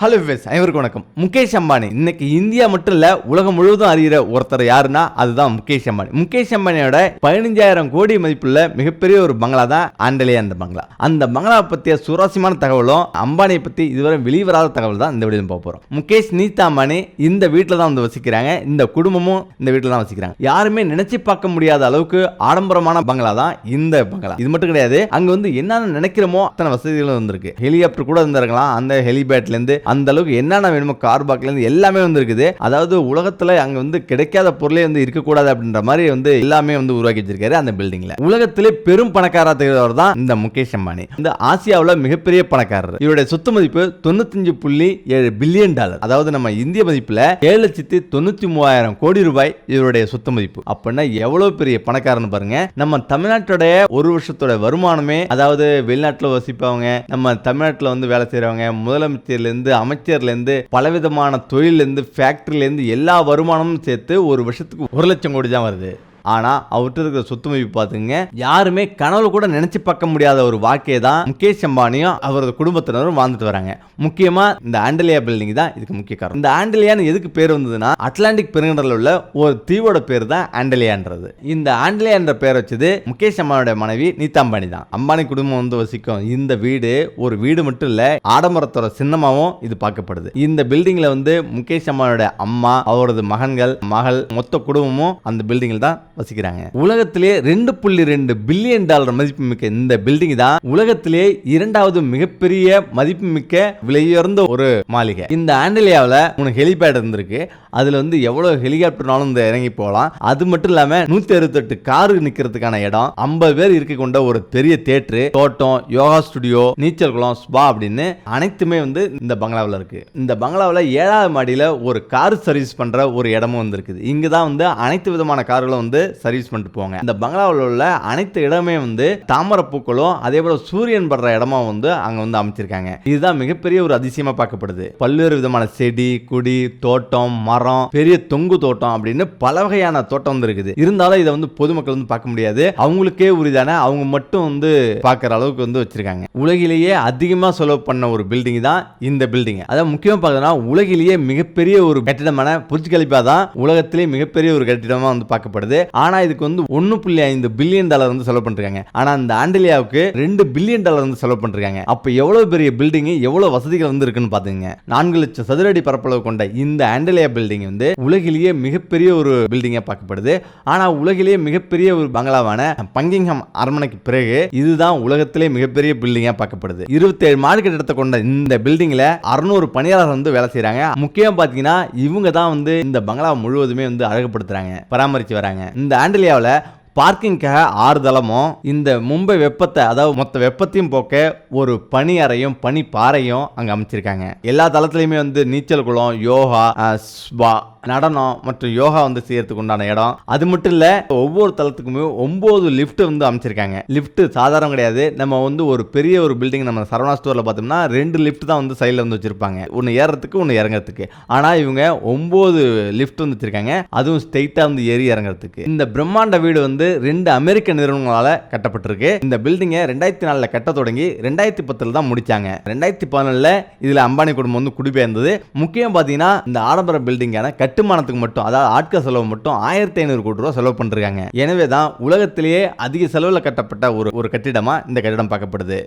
Hello wives அனைவருக்கும் வணக்கம். முகேஷ் அம்பானி. இன்னைக்கு இந்தியா மட்டும் இல்ல உலகம் முழுவதும் அறிகிற ஒருத்தர் யாருன்னா அதுதான் முகேஷ் அம்பானி. முகேஷ் அம்பானியோட பதினஞ்சாயிரம் கோடி மதிப்புள்ள மிகப்பெரிய ஒரு பங்களா தான் ஆண்டலே அந்த பங்களா. அந்த பங்களா பத்திய சுவாரஸ்யமான தகவலும் அம்பானியை பத்தி இதுவரை வெளிவராத தகவல் தான் இந்த வீடியோ பார்க்க போறோம். முகேஷ் நீதா அம்பானி இந்த வீட்டில் தான் வந்து வசிக்கிறாங்க. இந்த குடும்பமும் இந்த வீட்டில் தான் வசிக்கிறாங்க. யாருமே நினைச்சு பார்க்க முடியாத அளவுக்கு ஆடம்பரமான பங்களா தான் இந்த பங்களா. இது மட்டும் கிடையாது அங்க வந்து என்னென்ன நினைக்கிறோமோ அத்தனை வசதிகளும் வந்திருக்கு. ஹெலிகாப்டர் கூட இருந்திருக்கலாம். அந்த ஹெலிபேட்ல இருந்து அந்த அளவுக்கு என்னென்ன வேணுமோ கார் எல்லாமே வந்து இருக்குது அதாவது உலகத்தில் அங்கே வந்து கிடைக்காத பொருளே வந்து இருக்கக்கூடாது அப்படின்ற மாதிரி வந்து எல்லாமே வந்து உருவாக்கி வச்சிருக்காரு அந்த பில்டிங்கில் உலகத்திலே பெரும் பணக்காரா திகழ்வர் தான் இந்த முகேஷ் அம்பானி. இந்த ஆசியாவில் மிகப்பெரிய பணக்காரர். இவருடைய சொத்து மதிப்பு தொண்ணூத்தஞ்சு புள்ளி ஏழு பில்லியன் டாலர் அதாவது நம்ம இந்திய மதிப்பில் ஏழு லட்சத்தி தொண்ணூத்தி மூவாயிரம் கோடி ரூபாய் இவருடைய சொத்து மதிப்பு. அப்படின்னா எவ்வளோ பெரிய பணக்காரன்னு பாருங்க. நம்ம தமிழ்நாட்டுடைய ஒரு வருஷத்தோட வருமானமே அதாவது வெளிநாட்டில் வசிப்பவங்க நம்ம தமிழ்நாட்டில் வந்து வேலை செய்கிறவங்க முதலமைச்சர்லேருந்து அமைச்சர்லேருந்து பலவிதமான தொழிலேருந்து ஃபேக்ட்ரிலேருந்து எல்லா வருமானமும் சேர்த்து ஒரு வருஷத்துக்கு ஒரு லட்சம் கோடி தான் வருது. ஆனா அவர்கிட்ட இருக்கிற சொத்து மதிப்பு பாத்துங்க யாருமே கனவு கூட நினைச்சு பார்க்க முடியாத ஒரு வாழ்க்கையை தான் முகேஷ் அம்பானியும் அவரது குடும்பத்தினரும் வாழ்ந்துட்டு வராங்க. முக்கியமா இந்த ஆண்டலியா பில்டிங் தான் இதுக்கு முக்கிய காரணம். இந்த ஆண்டலியான்னு எதுக்கு பேர் வந்ததுன்னா அட்லாண்டிக் பெருங்கடலில் உள்ள ஒரு தீவோட பேர் தான் ஆண்டலியான்றது. இந்த ஆண்டலியா என்ற பேர் வச்சது முகேஷ் அம்பானோட மனைவி நீதா அம்பானி தான். அம்பானி குடும்பம் வந்து வசிக்கும் இந்த வீடு ஒரு வீடு மட்டும் இல்ல ஆடம்பரத்தோட சின்னமாவும் இது பார்க்கப்படுது. இந்த பில்டிங்ல வந்து முகேஷ் அம்பானியோட அம்மா அவரது மகன்கள் மகள் மொத்த குடும்பமும் அந்த பில்டிங்கில் தான் வசிக்கிறாங்க. உலகத்திலே ரெண்டு புள்ளி ரெண்டு பில்லியன் டாலர் மதிப்புமிக்க இந்த பில்டிங் தான் உலகத்திலே இரண்டாவது மிகப்பெரிய மதிப்புமிக்க விலையுயர்ந்த ஒரு மாளிகை. இந்த ஆண்டலியாவில் மூணு ஹெலிபேட் இருந்திருக்கு. அதுல வந்து எவ்வளவு ஹெலிகாப்டர்னாலும் இந்த இறங்கி போகலாம். அது மட்டும் இல்லாம நூத்தி அறுபத்தெட்டு காரு நிக்கிறதுக்கான இடம் ஐம்பது பேர் இருக்க கொண்ட ஒரு பெரிய தேட்டரு தோட்டம் யோகா ஸ்டுடியோ நீச்சல் குளம் ஸ்பா அப்படின்னு அனைத்துமே வந்து இந்த பங்களாவில் இருக்கு. இந்த பங்களாவில் ஏழாவது மாடியில் ஒரு கார் சர்வீஸ் பண்ற ஒரு இடமும் வந்து இருக்குது தான் வந்து அனைத்து விதமான கார்களும் வந்து சர்வீஸ் பண்ணிட்டு போங்க இந்த பங்களாவில் உள்ள அனைத்து இடமே வந்து தாமரை பூக்களும் அதே போல சூரியன் படுற இடமா வந்து அங்க வந்து அமைச்சிருக்காங்க. இதுதான் மிகப்பெரிய ஒரு அதிசயமா பார்க்கப்படுது. பல்வேறு விதமான செடி கொடி தோட்டம் மரம் பெரிய தொங்கு தோட்டம் அப்படின்னு பல வகையான தோட்டம் வந்து இருக்குது. இருந்தாலும் இதை வந்து பொதுமக்கள் வந்து பார்க்க முடியாது. அவங்களுக்கே உரிதான அவங்க மட்டும் வந்து பார்க்குற அளவுக்கு வந்து வச்சிருக்காங்க. உலகிலேயே அதிகமாக செலவு பண்ண ஒரு பில்டிங் தான் இந்த பில்டிங் அதாவது முக்கியமாக பார்த்தோம்னா உலகிலேயே மிகப்பெரிய ஒரு கட்டிடமான புரிச்சு கலிப்பா தான் உலகத்திலே மிகப்பெரிய ஒரு கட்டிடமாக வந்து பார்க்கப்படுது. ஆனால் இதுக்கு வந்து ஒன்று புள்ளி ஐந்து பில்லியன் டாலர் வந்து செலவு பண்ணிருக்காங்க. ஆனால் அந்த ஆண்டிலியாவுக்கு ரெண்டு பில்லியன் டாலர் வந்து செலவு பண்ணிருக்காங்க. அப்போ எவ்வளோ பெரிய பில்டிங் எவ்வளோ வசதிகள் வந்து இருக்குன்னு பார்த்துங்க நான்கு லட்சம் சதுரடி பரப்பளவு கொண்ட இந்த ஆண்டிலியா பில்டிங் வந்து உலகிலேயே மிகப்பெரிய ஒரு பில்டிங்காக பார்க்கப்படுது. ஆனால் உலகிலேயே மிகப்பெரிய ஒரு பங்களாவான பங்கிங்ஹாம் அரண்மனைக்கு பிறகு இதுதான் உலகத்திலே மிகப்பெரிய பில்டிங்காக பார்க்கப்படுது. இருபத்தேழு மாடி கட்டிடத்தை கொண்ட இந்த பில்டிங்கில் அறுநூறு பணியாளர் வந்து வேலை செய்கிறாங்க முக்கியம் பார்த்தீங்கன்னா இவங்க தான் வந்து இந்த பங்களா முழுவதுமே வந்து அழகுபடுத்துறாங்க பராமரித்து வராங்க. இந்த ஆண்டிலியாவில் பார்க்கிங்காக ஆறுதளமும் இந்த மும்பை வெப்பத்தை அதாவது மொத்த வெப்பத்தையும் போக்க ஒரு பனி அறையும் பனி பாறையும் அங்கே அமைச்சிருக்காங்க. எல்லா தளத்துலையுமே வந்து நீச்சல் குளம் யோகா ஸ்பா நடனம் மற்றும் யோகா வந்து செய்யறதுக்கு உண்டான இடம். அது மட்டும் இல்ல ஒவ்வொரு தளத்துக்குமே ஒன்பது லிஃப்ட் வந்து அமைச்சிருக்காங்க. லிஃப்ட் சாதாரணம் கிடையாது. நம்ம வந்து ஒரு பெரிய ஒரு பில்டிங் நம்ம சரவணா ஸ்டோர்ல பார்த்தோம்னா ரெண்டு லிஃப்ட் தான் வந்து சைடில் வந்து வச்சிருப்பாங்க. ஒன்று ஏறுறதுக்கு ஒன்று இறங்குறதுக்கு. ஆனா இவங்க ஒன்பது லிஃப்ட் வந்து வச்சிருக்காங்க. அதுவும் ஸ்ட்ரெயிட்டா வந்து ஏறி இறங்குறதுக்கு. இந்த பிரம்மாண்ட வீடு வந்து ரெண்டு அமெரிக்க நிறுவனங்களால கட்டப்பட்டிருக்கு. இந்த பில்டிங்கை ரெண்டாயிரத்தி நாலுல கட்ட தொடங்கி ரெண்டாயிரத்தி பத்தில் தான் முடித்தாங்க ரெண்டாயிரத்தி பதினொன்றில் இதில் அம்பானி குடும்பம் வந்து குடிபெயர்ந்தது. முக்கியம் பார்த்தீங்கன்னா இந்த ஆடம்பர பில்டிங்கான கட்டுமானத்துக்கு மட்டும் அதாவது ஆட்கள் செலவு மட்டும் ஆயிரத்தி ஐநூறு கோடி ரூபா செலவு பண்ணிருக்காங்க. எனவே தான் உலகத்திலேயே அதிக செலவில் கட்டப்பட்ட ஒரு ஒரு கட்டிடமாக இந்த கட்டிடம் பார்க்கப்படுது.